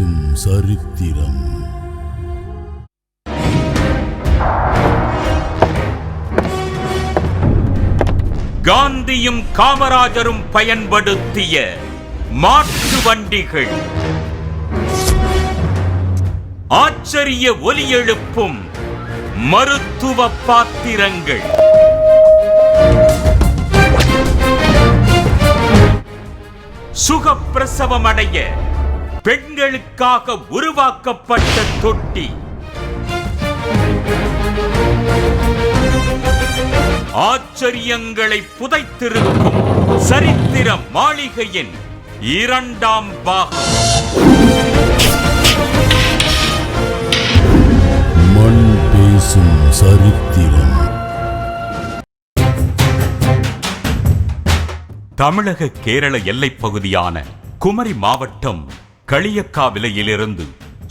பேசும் சரித்திரம். காந்தியும் காமராஜரும் பயன்படுத்திய மாற்று வண்டிகள். ஆச்சரிய ஒலி எழுப்பும் மருத்துவ பாத்திரங்கள். சுகப்பிரசவமடைய பெண்களுக்காக உருவாக்கப்பட்ட தொட்டி. ஆச்சரியங்களை புதைத்திருக்கும் சரித்திர மாளிகையின் இரண்டாம் பாகம். மண் பேசும் சரித்திரம். தமிழக கேரள எல்லைப் பகுதியான குமரி மாவட்டம் களியக்கா விலையிலிருந்து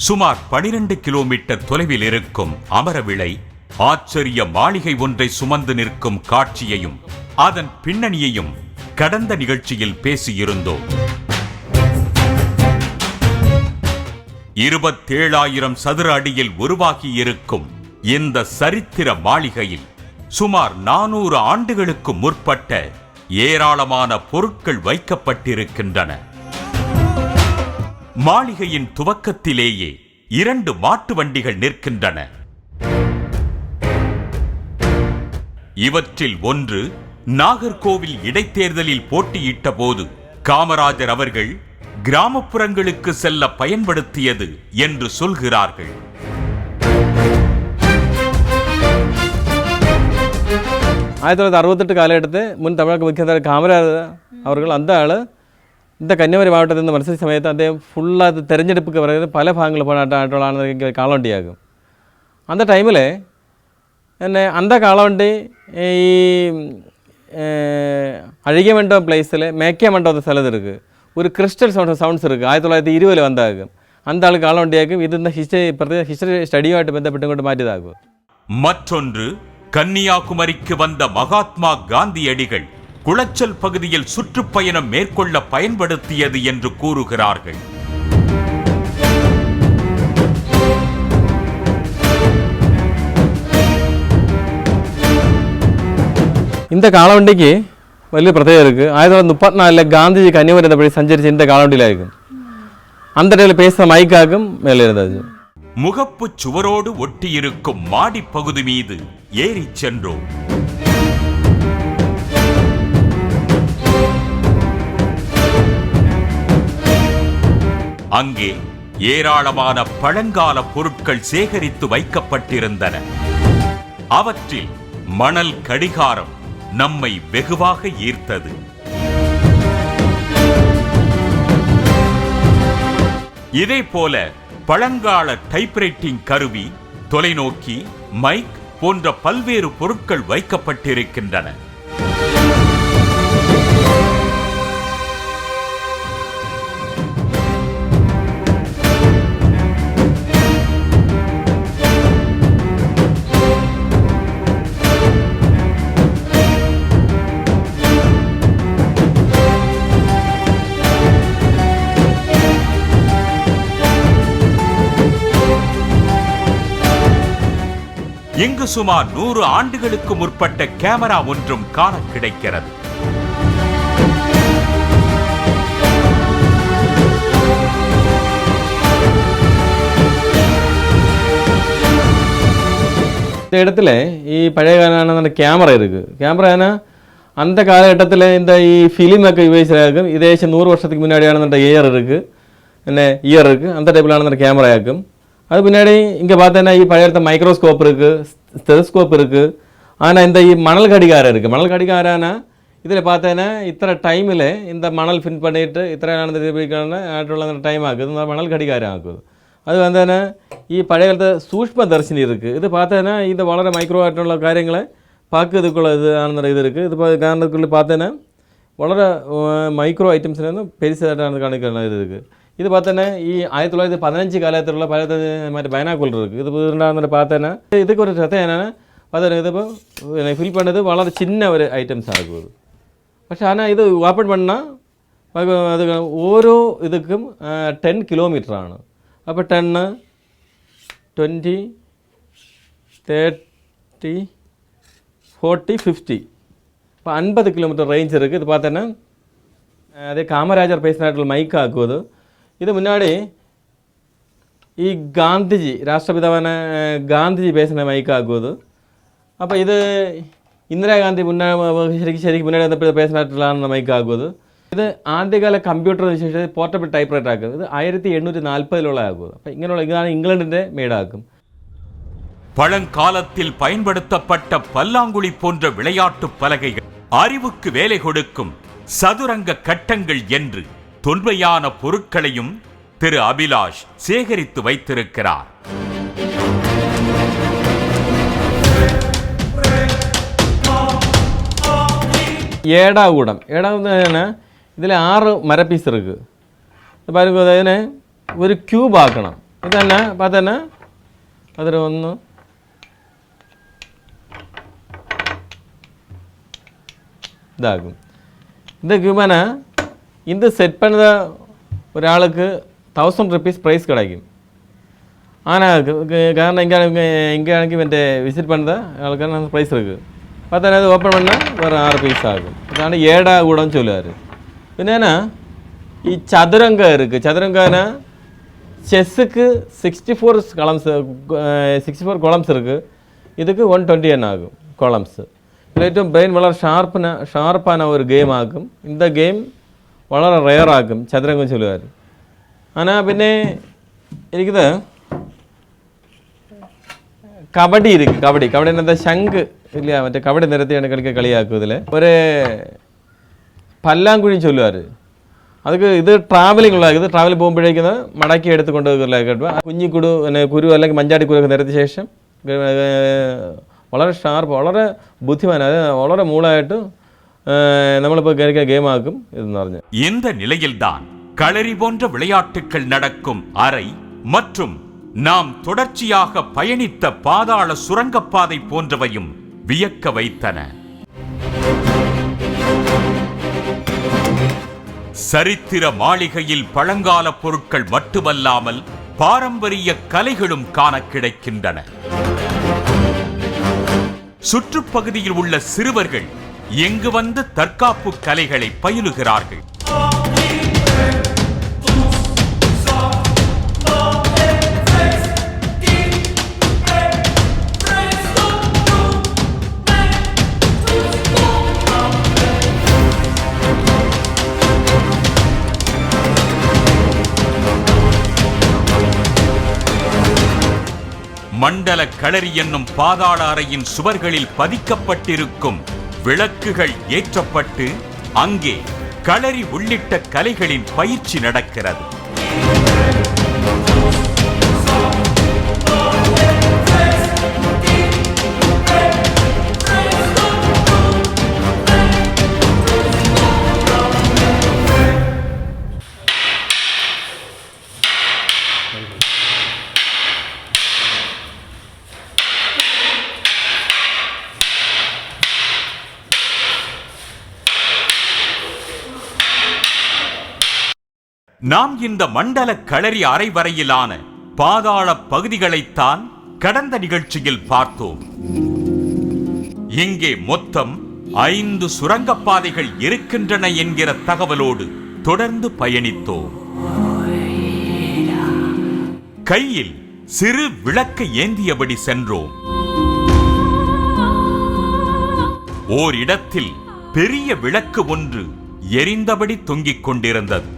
சுமார் 12 கிலோமீட்டர் தொலைவில் இருக்கும் அமரவிளை ஆச்சரிய மாளிகை ஒன்றை சுமந்து நிற்கும் காட்சியையும் அதன் பின்னணியையும் கடந்த நிகழ்ச்சியில் பேசியிருந்தோம். இருபத்தேழாயிரம் சதுர அடியில் உருவாகியிருக்கும் இந்த சரித்திர மாளிகையில் சுமார் நானூறு ஆண்டுகளுக்கு முற்பட்ட ஏராளமான பொருட்கள் வைக்கப்பட்டிருக்கின்றன. மாளிகையின் துவக்கத்திலேயே இரண்டு மாட்டு வண்டிகள் நிற்கின்றன. இவற்றில் ஒன்று நாகர்கோவில் இடைத்தேர்தலில் போட்டியிட்ட போது காமராஜர் அவர்கள் கிராமப்புறங்களுக்கு செல்ல பயன்படுத்தியது என்று சொல்கிறார்கள். ஆயிரத்தி தொள்ளாயிரத்தி அறுபத்தெட்டு காலகட்டத்து முன் தமிழக முக்கியமந்திரி காமராஜர் அவர்கள் அந்த ஆள் ഇന്നത്തെ കന്യാകുമാരി മാവട്ടത്തിൽ നിന്ന് മത്സരിച്ച സമയത്ത് അദ്ദേഹം ഫുള്ളായിട്ട് തിരഞ്ഞെടുപ്പൊക്കെ പറയുന്നത് പല ഭാഗങ്ങളിൽ പോയിട്ടായിട്ടുള്ളതാണ് എനിക്ക് കാളവണ്ടിയാകും. അന്ന ടൈമിൽ എന്നെ അന്ത കാളവണ്ടി ഈ അഴുകിയ മണ്ഡപം പ്ലേസിൽ മേക്കിയ മണ്ഡപം എന്ന സ്ഥലത്ത് ഒരു ക്രിസ്റ്റൽ സൗണ്ട് സൗണ്ട്സ് ഇருக்கு ആയിരത്തി തൊള്ളായിരത്തി ഇരുപതിൽ വന്നതാകും. അന്ത ആൾ കാളവണ്ടിയാക്കും. ഇതിന് ഹിസ്റ്ററി പ്രത്യേക ഹിസ്റ്ററി സ്റ്റഡിയുമായിട്ട് ബന്ധപ്പെട്ടുകൊണ്ട് മാറ്റിയതാകും. മറ്റൊന്ന് കന്യാകുമാരിക്ക് വന്ന മഹാത്മാ ഗാന്ധിയടികൾ குளச்சல் பகுதியில் சுற்றுப்பயணம் மேற்கொள்ள பயன்படுத்தியது என்று கூறுகிறார்கள் இந்த காலவண்டிக்கு വലിയ പ്രത്യേകത இருக்குது ஆயிரத்தி தொள்ளாயிரத்தி முப்பத்தினாலில் காந்திஜி கன்னியாகுமரி இருந்தபடி சஞ்சரிச்சு இந்த காலவண்டியிலாயிருக்கும் அந்த டைமில் பேசுகிற மைக்காகும் மேலே இருந்தது முகப்புச் சுவரோடு ஒட்டியிருக்கும் மாடிப் பகுதி மீது அங்கே ஏராளமான பழங்கால பொருட்கள் சேகரித்து வைக்கப்பட்டிருந்தன. அவற்றில் மணல் கடிகாரம் நம்மை வெகுவாக ஈர்த்தது. இதே போல பழங்கால டைப்ரைட்டிங் கருவி தொலைநோக்கி மைக் போன்ற பல்வேறு பொருட்கள் வைக்கப்பட்டிருக்கின்றன. இங்கு சுமார் நூறு ஆண்டுகளுக்கு முற்பட்ட கேமரா ஒன்றும் காண கிடைக்கிறது. இந்த இடத்துல ഈ പഴയ കാലമാണ് ക്യാമറ ഇരിക്കു ക്യാമറ ആണ് அந்த காலகட்டத்தில் இந்த ஃபிலிமൊക്കെ யூஸ் ஆகும் இதேசம் நூறு வருஷத்துக்கு முன்னாடியானது ஏர் இருக்குது என்ன இயர் இருக்குது அந்த டைப்பிலான கேமரா ஆகும் அது பின்னாடி இங்கே பார்த்தோன்னா பழைய இடத்த மைக்ரோஸ்கோப் இருக்குது ஸ்டெதஸ்கோப் இருக்குது ஆனால் இந்த மணல் கடிகாரம் இருக்குது மணல் கடிகாரம்னா இதில் பார்த்தேன்னா இத்தனை டைமில் இந்த மணல் ஃபின் பண்ணிட்டு இத்தனை நடந்துட்டு டைம் ஆகுது. இந்த மணல் கடிகாரம் ஆகுது. അത് വന്നതിന് ഈ പഴയകാലത്തെ സൂക്ഷ്മദർശിനി ഇരിക്കു ഇത് പാത്തേന ഇത് വളരെ മൈക്രോ ആയിട്ടുള്ള കാര്യങ്ങളെ പാക്കുള്ള ഇത് ആണെന്നുള്ള ഇത് ഇരിക്കു ഇത് കാരണം പാത്തേന വളരെ മൈക്രോ ഐറ്റംസിനെ പെരിസായിട്ടാണ് കാണിക്കുന്ന ഇത് ഇരിക്കു ഇത് பார்த்தேன்னா ഈ ആയിരത്തി തൊള്ളായിരത്തി പതിനഞ്ച് കാലത്തുള്ള പല മറ്റേ ബൈനാക്കുലർ இருக்குது இது இருந்தால் பார்த்தேன்னா இதுக்கு ஒரு ரத்தம் என்னென்னா பார்த்தேன்னா ഇതിപ്പോൾ ஃபில் பண்ணது വളരെ சின்ன ஒரு ஐட்டம்ஸ் ஆகுது പക്ഷെ ஆனால் இது ஓப்பன் பண்ணால் അത് അത് ഓരോ ഇതുക്കും ടെൻ കിലോമീറ്ററാണ് അപ്പോൾ ten twenty thirty forty fifty இப்போ ஐம்பது கிலோமீட்டர் ரேஞ்ச் இருக்குது இது பார்த்தோன்னா அதே காமராஜர் பேசினாட்டில் மைக் ஆக்குவது இது முன்னாடி ಈ ಗಾಂಧೀಜಿ ರಾಷ್ಟ್ರಪಿತವನ ಗಾಂಧೀಜಿ பேசின மைக் ஆகுது அப்போ இது இந்திரா காந்தி முன்னா ശരിക്കും ശരിക്കും മുന്നേ பேசினாட்டிலான மைக் ആകുമത് ഇത് ആദ്യകാല കമ്പ്യൂട്ടർ വിശേഷം പോർട്ടബിൾ ടൈപ്പ് റൈറ്റർ ആക്കുന്നത് ഇത് ആയിരത്തി എണ്ണൂറ്റി നാൽപ്പതിലുള്ള ആകുന്നത് അപ്പം ഇങ്ങനെയുള്ള ഇതാണ് ഇംഗ്ലണ്ടിൻ്റെ മേടാക്കും பழங்காலத்தில் பயன்படுத்தப்பட்ட பல்லாங்குழி போன்ற விளையாட்டு பலகைகள் அறிவுக்கு வேலை கொடுக்கும் சதுரங்க கட்டங்கள் என்று தொன்மையான பொருட்களையும் திரு அபிலாஷ் சேகரித்து வைத்திருக்கிறார் ഏടാകൂടം ഏടാകുന്നതിന് ഇതിൽ ആറ് മരപ്പീസ് എടുക്കുക അപ്പോൾ അതിനെ ഒരു ക്യൂബ് ആക്കണം ഇത് തന്നെ അപ്പോൾ തന്നെ അതിൽ ഒന്ന് ഇതാക്കും ഇത് ക്യൂബനെ ഇത് സെറ്റ് പണിത ഒരാൾക്ക് തൗസൻഡ് റുപ്പീസ് പ്രൈസ് കിടക്കും ആന കാരണം എങ്കിൽ എങ്കിലാണെങ്കിൽ എൻ്റെ விசிட் பண்ணுற ஆளுக்கான ப்ரைஸ் இருக்குது பார்த்தா அது ஓப்பன் பண்ணால் ஒரு ஆறு பீஸ் ஆகும். அதான ஏடா கூடன்னு சொல்லுவார். என்னன்னா ഈ ചതുരംഗ ഇருக்கு ചതുരംഗന செஸ்ஸுக்கு sixty four columns sixty four columns இருக்குது இதுக்கு ஒன் டுவெண்ட்டி என் ஆகும் கொலம்ஸ் இல்லாட்டும் பிரெயின் வளர ஷார்ப்னா ஷார்ப்பான ஒரு கேம் ஆகும். இந்த கேம் വളരെ റെയറാക്കും ചതുരംഗം ചൊല്ലുകാർ അങ്ങനെ പിന്നെ എനിക്കിത് കബഡി ഇരിക്കും. കബഡി. കബഡി എന്താ? ശംഖ് ഇല്ല മറ്റേ കബഡി നിരത്തിയാണ് കളിക്ക് കളിയാക്കും ഇതിൽ ഒരു പല്ലാങ്കുഴി ചൊല്ലുകാർ അതൊക്കെ ഇത് ട്രാവലിംഗ് ഉള്ള ഇത് ട്രാവൽ പോകുമ്പോഴേക്കും മടക്കി എടുത്ത് കൊണ്ടുപോകുക കുഞ്ഞിക്കുടു പിന്നെ കുരു അല്ലെങ്കിൽ മഞ്ചാടിക്കുരുവൊക്കെ നിരത്തിയ ശേഷം വളരെ ഷാർപ്പ് വളരെ ബുദ്ധിമാനാണ് വളരെ മൂളായിട്ടും നമ്മളിപ്പോൾ കയറിയ ഗെയിമാക്കും ഇതെന്ന് പറഞ്ഞ് இந்த நிலையில்தான் களரி போன்ற விளையாட்டுகள் நடக்கும் அறை மற்றும் நாம் தொடர்ச்சியாக பயணித்த பாதாள சுரங்கப்பாதை போன்றவையும் வியக்க வைத்தன சரித்திர மாளிகையில் பழங்கால பொருட்கள் மட்டுமல்லாமல் பாரம்பரிய கலைகளும் காண கிடைக்கின்றன சுற்றுப்பகுதியில் உள்ள சிறுவர்கள் எங்கு வந்து தற்காப்பு கலைகளை பயிலுகிறார்கள்? மண்டல களரி என்னும் பாதாள அறையின் சுவர்களில் பதிக்கப்பட்டிருக்கும் விளக்குகள் ஏற்றப்பட்டு அங்கே களரி உள்ளிட்ட கலைகளின் பயிற்சி நடக்கிறது. நாம் இந்த மண்டல களரி அரைவரையிலான பாதாள பகுதிகளைத்தான் கடந்த நிகழ்ச்சியில் பார்த்தோம். இங்கே மொத்தம் ஐந்து சுரங்கப்பாதைகள் இருக்கின்றன என்கிற தகவலோடு தொடர்ந்து பயணித்தோம். கையில் சிறு விளக்கு ஏந்தியபடி சென்றோம். ஓர் இடத்தில் பெரிய விளக்கு ஒன்று எரிந்தபடி தொங்கிக் கொண்டிருந்தது.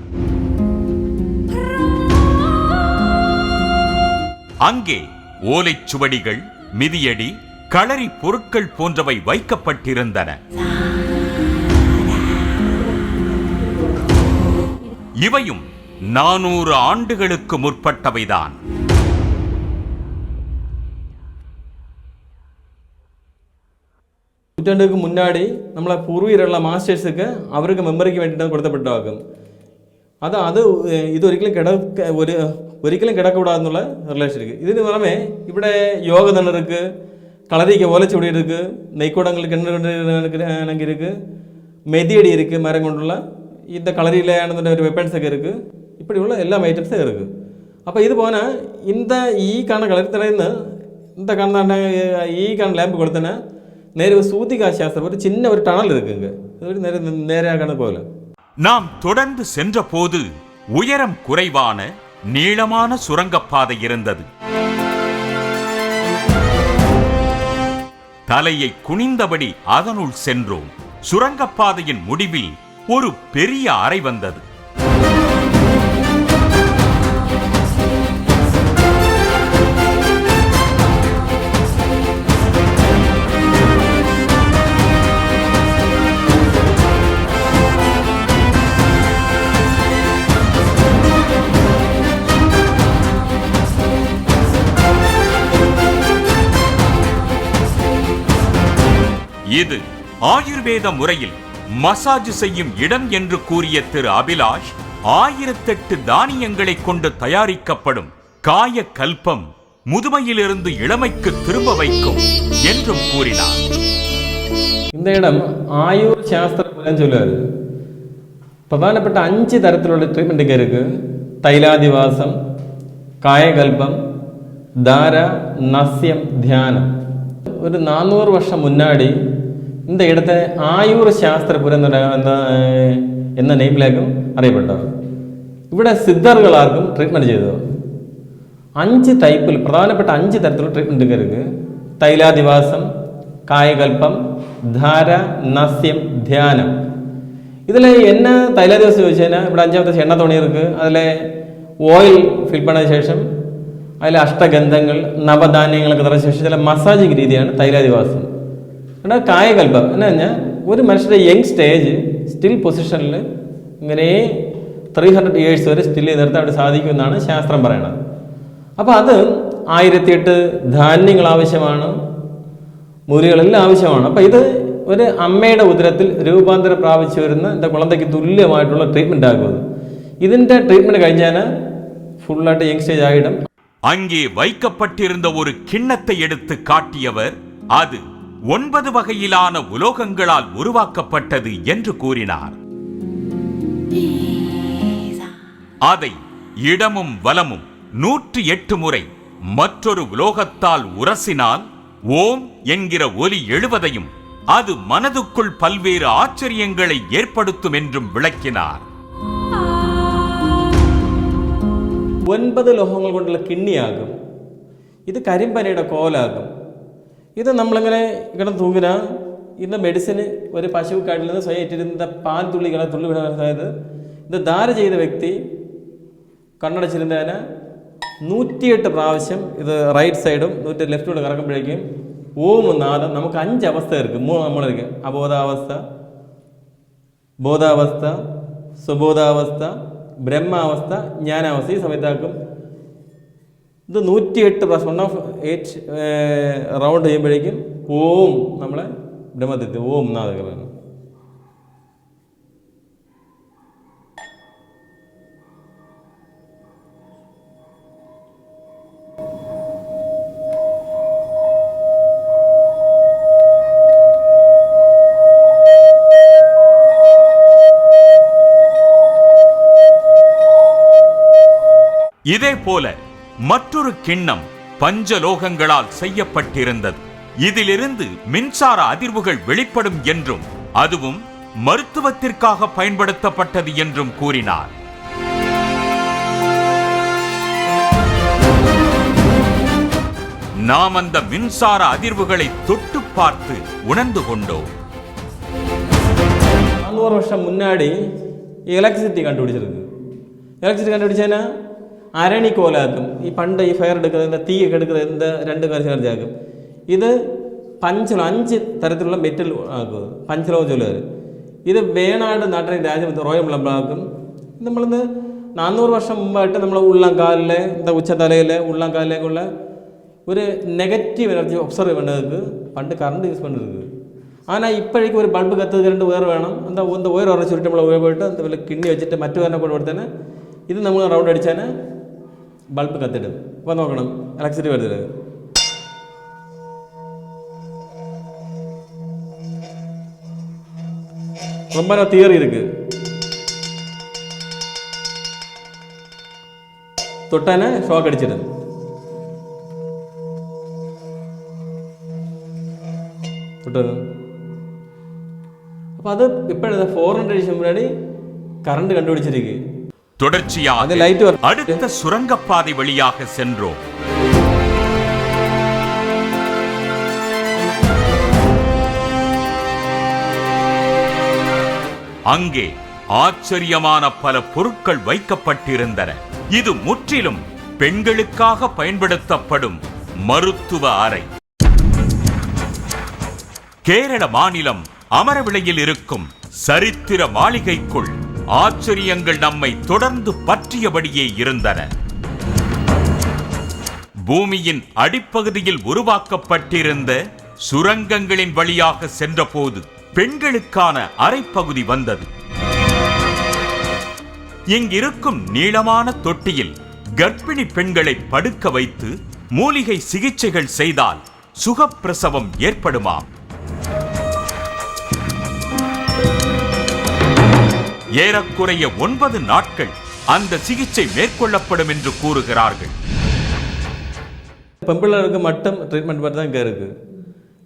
அங்கே ஓலைச் சுவடிகள் மிதியடி களரி பொருட்கள் போன்றவை வைக்கப்பட்டிருந்தன. இவையும் நானூறு ஆண்டுகளுக்கு முற்பட்டவைதான். நூற்றாண்டுக்கு முன்னாடி நம்மள பூர்வீரர்ல மாஸ்டர்ஸுக்கு அவருக்கு അവർക്ക് வேண்டியது വേണ്ടിയിട്ടാണ് കൊടുത്തപ്പെട്ടതാക്കും அது இது வரைக்கும் കിടക്ക ஒரு ഒരിക്കലും കിടക്കകൂടാതെന്നുള്ള റിലേഷൻ இருக்குது ഇതിന് പുറമെ ഇവിടെ യോഗ തന്നെ இருக்குது களரிக்க ஓலைச்சுவடி இருக்குது நெய்க்கூடங்கள் கிணறு கிணறு இருக்குது மெதியடி இருக்குது மரம் கொண்டுள்ள இந்த களரியில் ஆனதுன்ற ஒரு வெப்பன்ஸൊക്കെ இருக்குது ഇപ്പടിയുള്ള എല്ലാ ഐറ്റംസും ഇറക്കും അപ്പോൾ ഇതുപോലെ ഇന്ത ഈ കാണുന്ന കളരിത്തടയിൽ இந்த കാണുന്ന ഈ കാണുന്ന ലാമ്പ് കൊടുത്തന്നെ നേരെ ഒരു சூதிகாசாஸ்திரம் ஒரு சின்ன ஒரு டனல் இருக்குங்க இது நேர நேராக போகல நாம் தொடர்ந்து சென்ற போது உயரம் குறைவான நீளமான சுரங்கப்பாதை இருந்தது. தலையை குனிந்தபடி அதனுள் சென்றோம். சுரங்கப்பாதையின் முடிவில் ஒரு பெரிய அறை வந்தது. இது ஆயுர்வேத முறையில் மசாஜ் செய்யும் இடம் என்று கூறிய திரு அபிலாஷ் ஆயிரத்தெட்டு தானியங்களை கொண்டு தயாரிக்கப்படும் காய கல்பம் முதுமையிலிருந்து இளமைக்கு திரும்ப வைக்கும் என்றும் கூறினார். இந்த இடம் ஆயுர் சாஸ்திர சொல்லுவார் പ്രധാനപ്പെട്ട അഞ്ച് തരത്തിലുള്ള ട്രീറ്റ്മെൻറ്റൊക്കെ இருக்குது തൈലാദിവാസം കായകൽപ്പം ധാര നസ്യം ധ്യാനം ഒരു നാനൂറ് വർഷം മുന്നാടി இந்த இடത്തെ ആയുർ ശാസ്ത്രപുരം എന്ന് പറയുന്ന എന്താ എന്ന നെയിമിലേക്കും അറിയപ്പെട്ടത് ഇവിടെ സിദ്ധറുകളാർക്കും ട്രീറ്റ്മെന്റ് ചെയ്തത്? അഞ്ച് ടൈപ്പിൽ പ്രധാനപ്പെട്ട അഞ്ച് തരത്തിലുള്ള ട്രീറ്റ്മെന്റ് ഇருக்கு തൈലാധിവാസം കായകൽപ്പം ധാര നസ്യം ധ്യാനം. ഇതിൽ എന്ന തൈലാധിവാസം ചോദിച്ചു കഴിഞ്ഞാൽ ഇവിടെ അഞ്ചാമത്തെ എണ്ണ തുണി ഇருக்கு അതിൽ ഓയിൽ ഫിൽ പണിത ശേഷം അതിൽ അഷ്ടഗന്ധങ്ങൾ നവധാന്യങ്ങളൊക്കെ തറ ശേഷം ചില മസാജിങ് രീതിയാണ് തൈലാധിവാസം എന്നാൽ കായകൽപ്പം എന്ന് പറഞ്ഞാൽ ഒരു മനുഷ്യരുടെ യങ് സ്റ്റേജ് സ്റ്റിൽ പൊസിഷനിൽ ഇങ്ങനെ ത്രീ ഹൺഡ്രഡ് ഇയേഴ്സ് വരെ സ്റ്റിൽ നിർത്താൻ വേണ്ടി സാധിക്കുമെന്നാണ് ശാസ്ത്രം പറയണത് അപ്പോൾ അത് ആയിരത്തിയെട്ട് ധാന്യങ്ങൾ ആവശ്യമാണ് മുറികളെല്ലാം ആവശ്യമാണ് അപ്പോൾ ഇത് ഒരു അമ്മയുടെ ഉദരത്തിൽ രൂപാന്തരം പ്രാപിച്ചു വരുന്ന എന്താ കുളന്തയ്ക്ക് തുല്യമായിട്ടുള്ള ട്രീറ്റ്മെൻ്റ് ആകും അത് ഇതിൻ്റെ ട്രീറ്റ്മെൻറ്റ് കഴിഞ്ഞാൽ ഫുള്ളായിട്ട് യങ് സ്റ്റേജ് ആയിടും அங்கே வைக்கப்பட்டிருந்த ஒரு கிண்ணத்தை எடுத்து காட்டியவர் அது ஒன்பது வகையிலான உலோகங்களால் உருவாக்கப்பட்டது என்று கூறினார் அதை இடமும் வலமும் நூற்றி எட்டு முறை மற்றொரு உலோகத்தால் உரசினால் ஓம் என்கிற ஒலி எழுவதையும் அது மனதுக்குள் பல்வேறு ஆச்சரியங்களை ஏற்படுத்தும் என்றும் விளக்கினார் ഒൻപത് ലോഹങ്ങൾ കൊണ്ടുള്ള കിണ്ണിയാകും ഇത് കരിമ്പനയുടെ കോലാകും ഇത് നമ്മളിങ്ങനെ ഇങ്ങനെ തൂങ്ങിന ഇന്ന് മെഡിസിന് ഒരു പശു കാട്ടിൽ നിന്ന് സ്വയം ഏറ്റിരുന്ന പാൽ തുള്ളികളെ തുള്ളി വിടാൻ അതായത് ഇത് ധാര ചെയ്ത വ്യക്തി കണ്ണടച്ചിരുന്നതിന് നൂറ്റിയെട്ട് പ്രാവശ്യം ഇത് റൈറ്റ് സൈഡും നൂറ്റി ലെഫ്റ്റിലൂടെ കറക്കുമ്പോഴേക്കും ഓം നാദം നമുക്ക് അഞ്ച് അവസ്ഥ ഇരിക്കും. മൂന്ന് നമ്മളിരിക്കും അബോധാവസ്ഥ ബോധാവസ്ഥ സുബോധാവസ്ഥ ബ്രഹ്മാവസ്ഥ ജ്ഞാനാവസ്ഥ ഈ സമയത്താക്കും ഇത് നൂറ്റിയെട്ട് പ്രാവശ്യം വൺ ഓഫ് എയ്റ്റ് റൗണ്ട് ചെയ്യുമ്പോഴേക്കും ഓം നമ്മളെ ബ്രഹ്മത്തിൽ ഓം നാദകമാണ് இதே போல மற்றொரு கிண்ணம் பஞ்சலோகங்களால் செய்யப்பட்டிருந்தது. இதிலிருந்து மின்சார அதிர்வுகள் வெளிப்படும் என்றும் அதுவும் மருத்துவத்திற்காக பயன்படுத்தப்பட்டது என்றும் கூறினார். நாம் அந்த மின்சார அதிர்வுகளை தொட்டு பார்த்து உணர்ந்து கொண்டோம். நானூறு வருஷம் முன்னாடி எலக்ட்ரிசிட்டி கண்டுபிடிச்சிருக்கு எலக்ட்ரிசிட்டி கண்டுபிடிச்சேன்னா അരണി കോലാക്കും. ഈ പണ്ട് ഈ ഫയർ എടുക്കുന്നതിന്റെ തീ ഒക്കെ എടുക്കുന്നതിന്റെ രണ്ട് കാര്യം ചാർജാക്കും ഇത് പഞ്ചലോ അഞ്ച് തരത്തിലുള്ള മെറ്റൽ ആക്കും. പഞ്ചലോ ജ്വലർ ഇത് വേണാട് നാട്ടിലെ രാജ്യം റോയൽ വിളമ്പാക്കും നമ്മളിന്ന് നാനൂറ് വർഷം മുമ്പായിട്ട് നമ്മൾ ഉള്ളംകാലിലെ എന്താ ഉച്ചതലയിലെ ഉള്ളംകാലിലേക്കുള്ള ഒരു നെഗറ്റീവ് എനർജി ഒബ്സർവ് ചെയ്യേണ്ടത് പണ്ട് കറണ്ട് യൂസ് പണ്ടത് ஆனால் ഇപ്പോഴേക്കും ഒരു ബൾബ് കത്ത് രണ്ട് വേറെ വേണം. എന്താ ഒന്ന് ഒരു ഉറച്ചുരുട്ട് നമ്മൾ പോയിട്ട് അതുപോലെ കിണ്ണി വെച്ചിട്ട് മറ്റു കാരനെ കൊണ്ട് ഇത് നമ്മൾ റൗണ്ട് അടിച്ചാൽ ബൾബ് കത്തിടും. അപ്പോൾ നോക്കണം. ഇലക്ട്രിസിറ്റി വരുന്നത്. ரொம்ப തിയറി இருக்கு தொட்டானே ஷாக் அடிச்சிடுது തൊട്ടത് അപ്പോൾ അത് ഇപ്പോഴത്തെ ഫോറിൻ ട്രഡീഷൻ മുന്നാടി കറണ്ട് കണ്ടുപിടിച്ചിരിക്കുക தொடர்ச்சியாக. அடுத்த சுரங்கப்பாதை வழியாக சென்றோம் அங்கே ஆச்சரியமான பல பொருட்கள் வைக்கப்பட்டிருந்தன இது முற்றிலும் பெண்களுக்காக பயன்படுத்தப்படும் மருத்துவ அறை கேரள மாநிலம் அமரவிளையில் இருக்கும் சரித்திர மாளிகைக்குள் ஆச்சரியங்கள் நம்மை தொடர்ந்து பற்றியபடியே இருந்தன. பூமியின் அடிப்பகுதியில் உருவாக்கப்பட்டிருந்த சுரங்கங்களின் வழியாக சென்றபோது பெண்களுக்கான அரைப்பகுதி வந்தது. இங்கிருக்கும் நீளமான தொட்டியில் கர்ப்பிணி பெண்களை படுக்க வைத்து மூலிகை சிகிச்சைகள் செய்தால் சுகப்பிரசவம் ஏற்படுமாம். ஏறக்குறைய ஒன்பது நாட்கள் அந்த சிகிச்சை மேற்கொள்ளப்படும் என்று கூறுகிறார்கள். பம்பிள்ளருக்கு மட்டும் ட்ரீட்மெண்ட் ട്രീറ്റ്മെൻറ്റ് இங்கே இருக்குது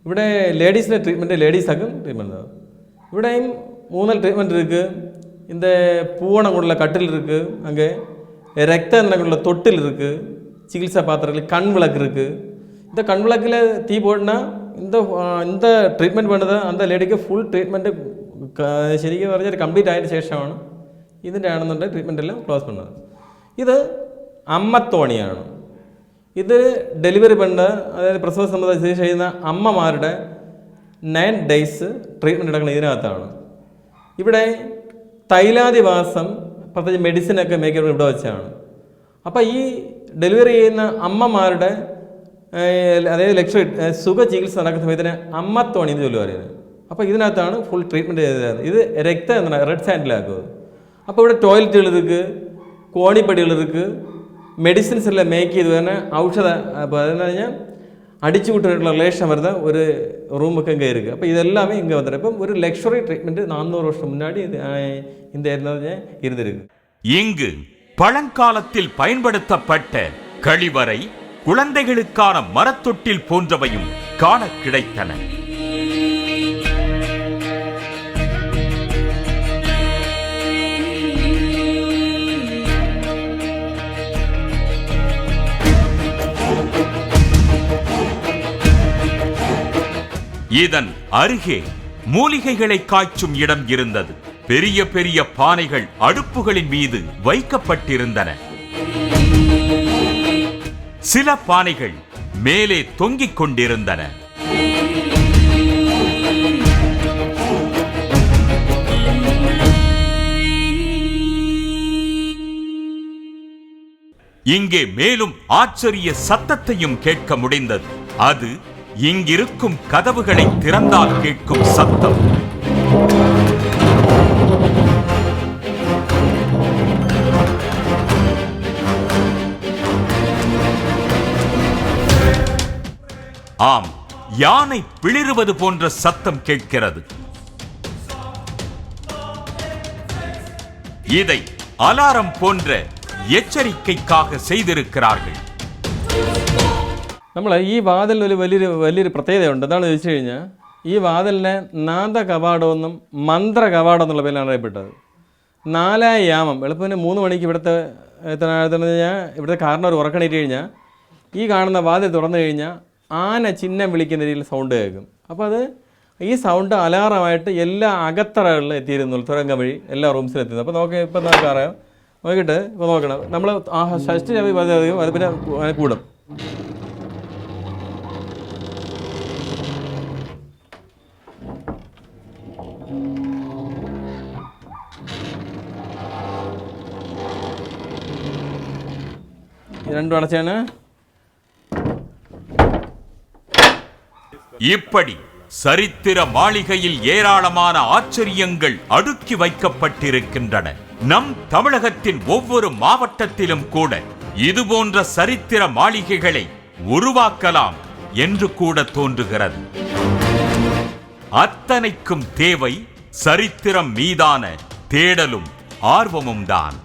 ഇവിടെ ലേഡീസിൻ്റെ ட்ரீட்மெண்ட்டு லேடிஸாக்கும் ட்ரீட்மெண்ட் தான். இവിടെയും മൂന്നൽ ட்ரீட்மெண்ட் இருக்குது இந்த பூவணங்குள்ள கட்டில் இருக்குது அங்கே ரத்த நிலங்குள்ள தொட்டில் இருக்குது சிகிச்சை பாத்திரத்தில் கண் விளக்கு இருக்குது இந்த கண் விளக்கில் தீ போட்டுனா இந்த இந்த ட்ரீட்மெண்ட் பண்ணுறது அந்த லேடிக்கு ஃபுல் ட்ரீட்மெண்ட்டு ശരിക്കും പറഞ്ഞാൽ കംപ്ലീറ്റ് ആയതിനു ശേഷമാണ് ഇതിന്റെ ആണെന്നുണ്ടെങ്കിൽ ട്രീറ്റ്മെന്റെല്ലാം ക്ലോസ് പെണ്ണ് ഇത് അമ്മത്തോണിയാണ്. ഇത് ഡെലിവറി പെണ്ണ് അതായത് പ്രസവ സംബന്ധം സ്ഥിതി ചെയ്യുന്ന അമ്മമാരുടെ നയൻ ഡേയ്സ് ട്രീറ്റ്മെന്റ് എടുക്കുന്നത് ഇതിനകത്താണ്. ഇവിടെ തൈലാദിവാസം പ്രത്യേകിച്ച് മെഡിസിനൊക്കെ മേക്കപ്പ് ഇവിടെ വെച്ചാണ്. അപ്പോൾ ഈ ഡെലിവറി ചെയ്യുന്ന അമ്മമാരുടെ അതായത് ലക്ഷ്യ സുഖ ചികിത്സ നടക്കുന്ന സമയത്തിന് അമ്മത്തോണി എന്ന് ചൊല്ലുവാറിയത് അപ്പോൾ ഇതിനകത്താണ് ഫുൾ ട്രീറ്റ്മെൻറ്റ് ചെയ്തത്. ഇത് രക്തം എന്താണ്? റെഡ് സാൻഡിലാക്കുക അപ്പോൾ ഇവിടെ ടോയ്ലറ്റുകൾ ഇരിക്ക് കോണിപ്പടികൾ ഇരിക്ക് മെഡിസിൻസ് എല്ലാം മേക്ക് ചെയ്ത് തന്നെ ഔഷധ അപ്പോൾ അതെന്ന് കഴിഞ്ഞാൽ அடிச்சு விட்டுருக்கிற ரிலேஷன் வருது ஒரு ரூமுக்கு இங்கே இருக்குது அப்போ இது எல்லாமே இங்கே வந்துடும் இப்போ ஒரு லக்ஸுரி ட்ரீட்மெண்ட் நானூறு வருஷம் முன்னாடி இது இந்த இருந்திருக்கு இங்கு பழங்காலத்தில் பயன்படுத்தப்பட்ட கழிவறை குழந்தைகளுக்கான மரத்தொட்டில் போன்றவையும் காண கிடைத்தன இதன் அருகே மூலிகைகளை காய்ச்சும் இடம் இருந்தது. பெரிய பெரிய பானைகள் அடுப்புகளின் மீது வைக்கப்பட்டிருந்தன. சில பானைகள் மேலே தொங்கிக் கொண்டிருந்தன. இங்கே மேலும் ஆச்சரிய சத்தத்தையும் கேட்க முடிந்தது. அது இங்கிருக்கும் கதவுகளை திறந்தால் கேட்கும் சத்தம். ஆம் யானை பிளிறுவது போன்ற சத்தம் கேட்கிறது. இதை அலாரம் போன்ற எச்சரிக்கைக்காக செய்திருக்கிறார்கள். നമ്മൾ ഈ വാതിലിന് ഒരു വലിയൊരു വലിയൊരു പ്രത്യേകതയുണ്ട് എന്താണെന്ന് ചോദിച്ചു കഴിഞ്ഞാൽ ഈ വാതിലിനെ നാദ കവാടമെന്നും മന്ത്ര കവാടം എന്നുള്ള പേരിലാണ് അറിയപ്പെട്ടത് നാലായ യാമം വെളുപ്പിന് മൂന്ന് മണിക്ക് ഇവിടുത്തെ എത്ര കഴിഞ്ഞാൽ ഇവിടുത്തെ കാരണം ഒരു ഉറക്കണീറ്റ് കഴിഞ്ഞാൽ ഈ കാണുന്ന വാതിൽ തുറന്നു കഴിഞ്ഞാൽ ആന ചിഹ്നം വിളിക്കുന്ന രീതിയിൽ സൗണ്ട് കേൾക്കും അപ്പോൾ അത് ഈ സൗണ്ട് അലാറമായിട്ട് എല്ലാ അകത്തറകളിലും എത്തിയിരുന്നു തുരങ്ക വഴി എല്ലാ റൂംസിലും എത്തിയിരുന്നു അപ്പോൾ നോക്കി ഇപ്പം നമുക്ക് അറിയാം നോക്കിയിട്ട് ഇപ്പോൾ നോക്കണം നമ്മൾ ആ ഷഷ്ടി പിന്നെ കൂടും இது ரெண்டும் இப்படி சரித்திர மாளிகையில் ஏராளமான ஆச்சரியங்கள் அடுக்கி வைக்கப்பட்டிருக்கின்றன. நம் தமிழகத்தின் ஒவ்வொரு மாவட்டத்திலும் கூட இதுபோன்ற சரித்திர மாளிகைகளை உருவாக்கலாம் என்று கூட தோன்றுகிறது. அத்தனைக்கும் தேவை சரித்திரம் மீதான தேடலும் ஆர்வமும் தான்